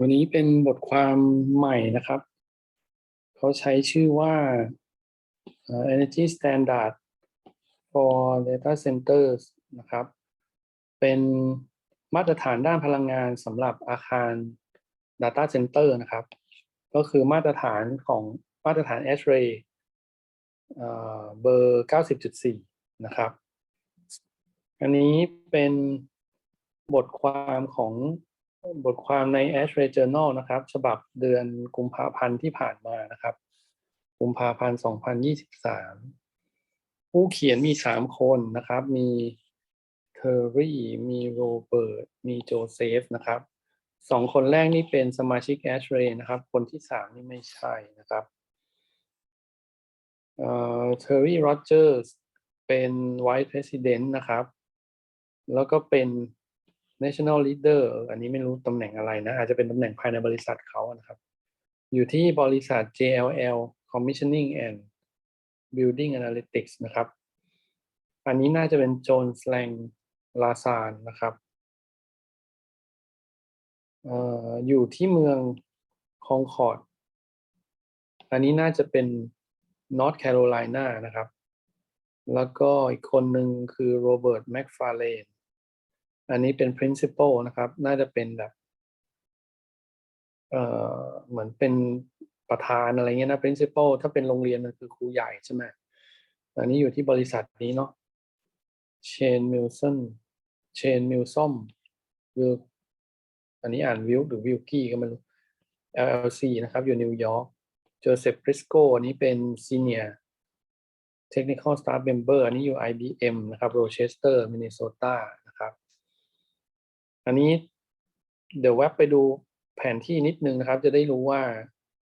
วันนี้เป็นบทความใหม่นะครับ เขาใช้ชื่อว่า Energy Standard for Data Centers นะครับ เป็นมาตรฐานด้านพลังงานสำหรับอาคาร Data Center นะครับ ก็คือมาตรฐานของมาตรฐาน ASHRAE เอ่อเบอร์ 90.4 นะครับ อันนี้เป็นบทความของ บทความใน ASHRAE Journal นะครับ ฉบับเดือนกุมภาพันธ์ที่ผ่านมานะครับ กุมภาพันธ์ 2023 ผู้เขียนมี 3 คนนะครับ มีเทอร์รี่ มีโรเบิร์ต มีโจเซฟนะครับ สองคนแรกนี่เป็นสมาชิก ASHRAE นะครับ คนที่สามนี่ไม่ใช่นะครับ เอ่อ เทอร์รี่ โรเจอร์ส เป็น Vice President นะครับ แล้วก็เป็น National Leader อันนี้ไม่รู้ตำแหน่งอะไรนะ อาจจะเป็นตำแหน่งภายในบริษัทเขานะครับ อยู่ที่บริษัท JLL Commissioning and Building Analytics นะครับ อันนี้น่าจะเป็นโจนสแลงลาซานนะครับอยู่ที่เมืองคองคอร์ด อันนี้น่าจะเป็น North Carolina นะครับ แล้วก็อีกคนหนึ่งคือโรเบิร์ตแมคฟาเลน อันนี้เป็น principal นะครับ น่าจะเป็นแบบ เอ่อ เหมือนเป็นประธานอะไรเงี้ยนะ principal ถ้าเป็นโรงเรียนมันคือครูใหญ่ใช่ไหมอันนี้อยู่ที่บริษัทนี้เนาะเชนมิลสันเชนมิลซอมวิลอันนี้อ่านวิลหรือวิลกี้ก็ไม่รู้ LLC นะครับ อยู่นิวยอร์กโจอเซฟริสโกอันนี้เป็น Senior Technical Staff Member อันนี้อยู่ IBM นะครับ Rochester Minnesota นะครับ อันนี้เดี๋ยวแวบไปดูแผนที่นิดนึงนะครับ จะได้รู้ว่า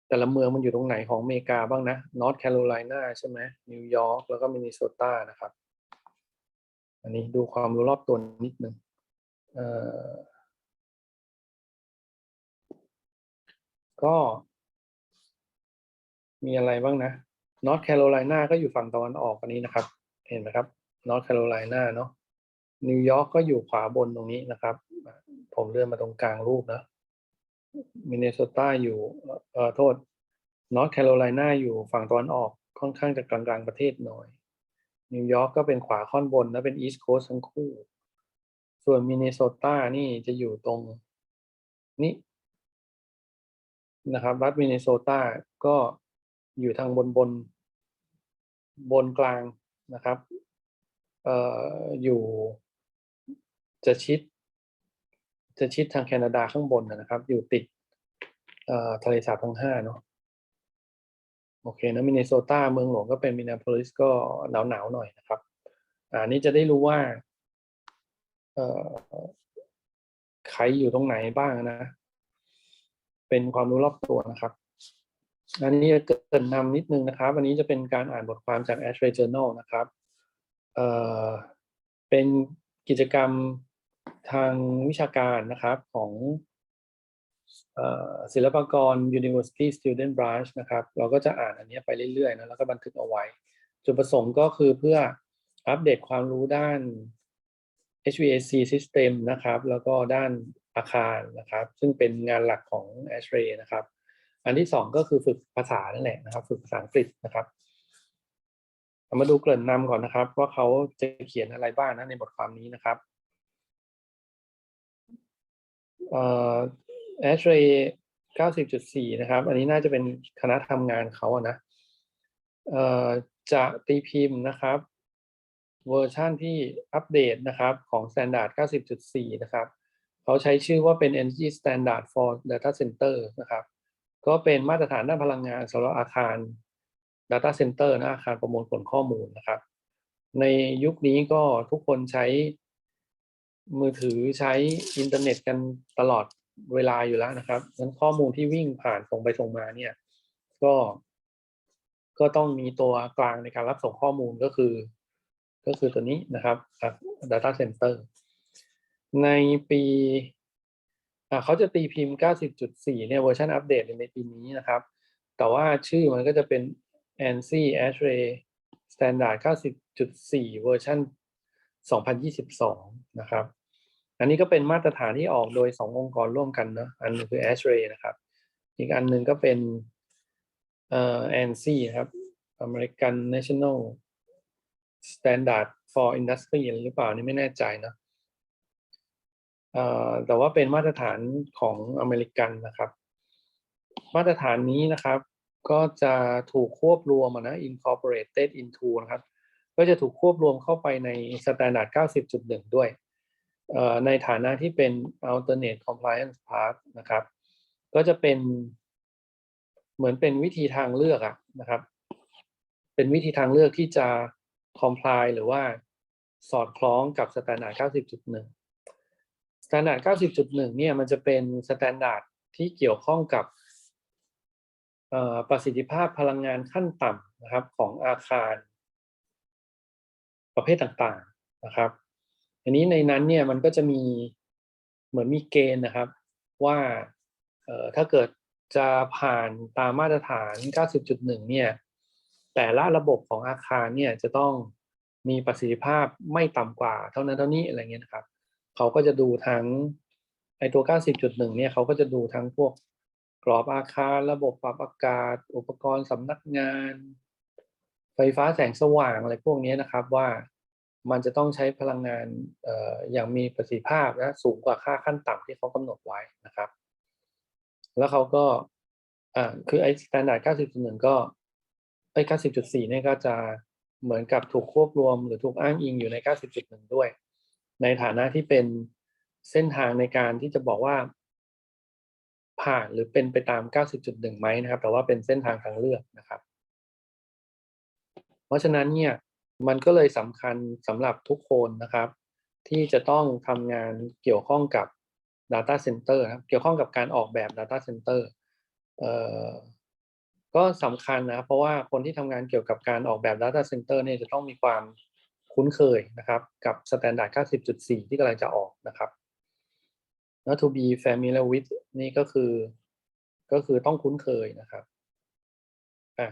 แต่ละเมืองมันอยู่ตรงไหนของอเมริกาบ้างนะ North Carolina ใช่ไหมนิวยอร์กแล้วก็มินนิโซตานะครับ อันนี้ดูความรู้รอบตัวนิดนึงเออก็ มีอะไรบ้างนะ North Carolina ก็อยู่ฝั่งตะวันออกอันนี้นะครับ เห็นไหมครับ North Carolina เนาะนิวยอร์กก็อยู่ขวาบนตรงนี้นะครับ ผมเลื่อนมาตรงกลางรูปนะมินนิโซตาอยู่เอ่อโทษ North Carolina อยู่ฝั่งตะวันออกค่อนข้างจะกลางๆประเทศหน่อย นิวยอร์กก็เป็นขวาค่อนบนและเป็น East Coast ทั้งคู่ ส่วนมินนิโซตานี่จะอยู่ตรงนี้นะครับรัฐมินนิโซตาก็อยู่ทางบนบนบนกลางนะครับ เอ่ออยู่จะชิด จะชิดทางแคนาดาข้างบนนะครับ อยู่ติดทะเลสาบทั้งห้าเนาะโอเคนะมินนิโซตาเมืองหลวงก็เป็นมินนาโพลิสก็หนาวหนาวหน่อยนะครับอ่านี่จะได้รู้ว่าเอ่อใครอยู่ตรงไหนบ้างนะ เป็นความรู้รอบตัวนะครับ อันนี้จะเกรินนำนิดนึงนะครับ อันนี้จะเป็นการอ่านบทความจาก ASHRAE Journal นะครับเอ่อเป็นกิจกรรม ทางวิชาการนะครับของศิลปากร University Student Branch นะครับ เราก็จะอ่านอันนี้ไปเรื่อยๆนะแล้วก็บันทึกเอาไว้ จุดประสงค์ก็คือเพื่ออัปเดตความรู้ด้าน HVAC System นะครับ แล้วก็ด้านอาคารนะครับ ซึ่งเป็นงานหลักของ ASHRAE นะครับ อันที่สองก็คือฝึกภาษานั่นแหละนะครับ ฝึกภาษาอังกฤษนะครับมาดูเกริ่นนำก่อนนะครับ ว่าเขาจะเขียนอะไรบ้างนะในบทความนี้นะครับ เอ่อ ASHRAE 90.4 นะครับ อันนี้น่าจะเป็นคณะทำงานเขาอะนะเอ่อจะตีพิมพ์นะครับ เวอร์ชันที่อัปเดตนะครับของ Standard 90.4 นะครับเขาใช้ชื่อว่าเป็น Energy Standard for Data Center นะครับ ก็เป็นมาตรฐานด้านพลังงานสำหรับอาคาร Data Center นะอาคารประมวลผลข้อมูลนะครับ ในยุคนี้ก็ทุกคนใช้ มือถือใช้อินเทอร์เน็ตกันตลอดเวลาอยู่แล้วนะครับงั้นข้อมูลที่วิ่งผ่านส่งไปส่งมาเนี่ย ก็ ก็ต้องมีตัวกลางในการรับส่งข้อมูลก็คือ ก็คือตัวนี้นะครับ Data Center ในปีเขาจะตีพิมพ์ 90.4 เนี่ยเวอร์ชันอัปเดตในปีนี้นะครับ แต่ว่าชื่อมันก็จะเป็น ANSI ASHRAE Standard 90.4 เวอร์ชัน2022 นะครับ อันนี้ก็เป็นมาตรฐานที่ออกโดยสององค์กรร่วมกันเนอะอันหนึงคือ ASHRAE นะครับ อีกอันหนึ่งก็เป็นเอ่อ ANSI ครับ American National Standard for Industry หรือเปล่านี่ไม่แน่ใจเนะเอ่อแต่ว่าเป็นมาตรฐานของอเมริกันนะครับ มาตรฐานนี้นะครับก็จะถูกควบรวมนะ incorporated into นะครับ ก็จะถูกควบรวมเข้าไปใน standard 90.1 ด้วย ในฐานะที่เป็น alternate compliance path นะครับ ก็จะเป็น เหมือนเป็นวิธีทางเลือกอะนะครับ เป็นวิธีทางเลือกที่จะ comply หรือว่าสอดคล้องกับ standard 90.1 standard 90.1 เนี่ยมันจะเป็น standard ที่เกี่ยวข้องกับประสิทธิภาพพลังงานขั้นต่ำนะครับของอาคาร ประเภทต่างๆนะครับ อันนี้ในนั้นเนี่ยมันก็จะมีเหมือนมีเกณฑ์นะครับ ว่าถ้าเกิดจะผ่านตามมาตรฐาน 90.1 เนี่ย แต่ละระบบของอาคารเนี่ยจะต้องมีประสิทธิภาพไม่ต่ำกว่า เท่านั้นเท่านี้อะไรเงี้ยนะครับ เขาก็จะดูทั้งไอตัว 90.1 เนี่ยเขาก็จะดูทั้งพวกกรอบอาคารระบบปรับอากาศ อุปกรณ์สำนักงาน ไฟฟ้าแสงสว่างอะไรพวกนี้นะครับว่า มันจะต้องใช้พลังงานออย่างมีประสิทธิภาพและสูงกว่าค่าขั้นต่ำที่เขากำหนดไว้นะครับ แล้วเขาก็คือไอ้ standard 90.1 ก็ไอ้90.4เนี่ยก็จะเหมือนกับถูกควบรวมหรือถูกอ้างอิงอยู่ใน 90.1 ด้วย ในฐานะที่เป็นเส้นทางในการที่จะบอกว่า ผ่านหรือเป็นไปตาม 90.1 ไหมนะครับ แต่ว่าเป็นเส้นทางทางเลือกนะครับ เพราะฉะนั้นเนี่ย มันก็เลยสำคัญสำหรับทุกคนนะครับ ที่จะต้องทำงานเกี่ยวข้องกับ Data Center นะครับเกี่ยวข้องกับการออกแบบ Data Center เอ่อก็สำคัญนะเพราะว่าคนที่ทำงานเกี่ยวกับการออกแบบ Data Center เนี่ยจะต้องมีความคุ้นเคยนะครับ กับ Standard 90.4 ที่กำลังจะออกนะครับแล้ว to be familiar with นี่ก็คือ ก็คือต้องคุ้นเคยนะครับอะ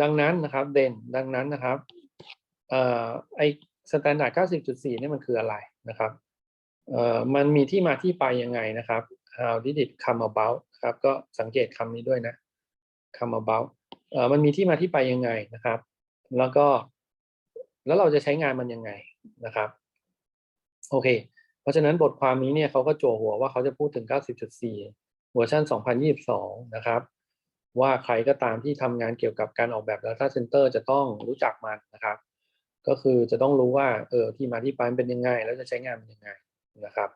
ดังนั้นนะครับเด่นดังนั้นนะครับ เอ่อไอ standard 90.4นี่มันคืออะไรนะครับเอ่อมันมีที่มาที่ไปยังไงนะครับ how did it come about ครับก็สังเกตคำนี้ด้วยนะ come about เอ่อมันมีที่มาที่ไปยังไงนะครับ แล้วก็ แล้วเราจะใช้งานมันยังไงนะครับ โอเค เพราะฉะนั้นบทความนี้เนี่ยเขาก็โจหัวว่าเขาจะพูดถึง 90.4 เวอร์ชัน2022 นะครับ ว่าใครก็ตามที่ทำงานเกี่ยวกับการออกแบบ Data Center จะต้องรู้จักมันนะครับ ก็คือจะต้องรู้ว่าเออที่มาที่ไปมันเป็นยังไง แล้วจะใช้งานเป็นยังไงนะครับ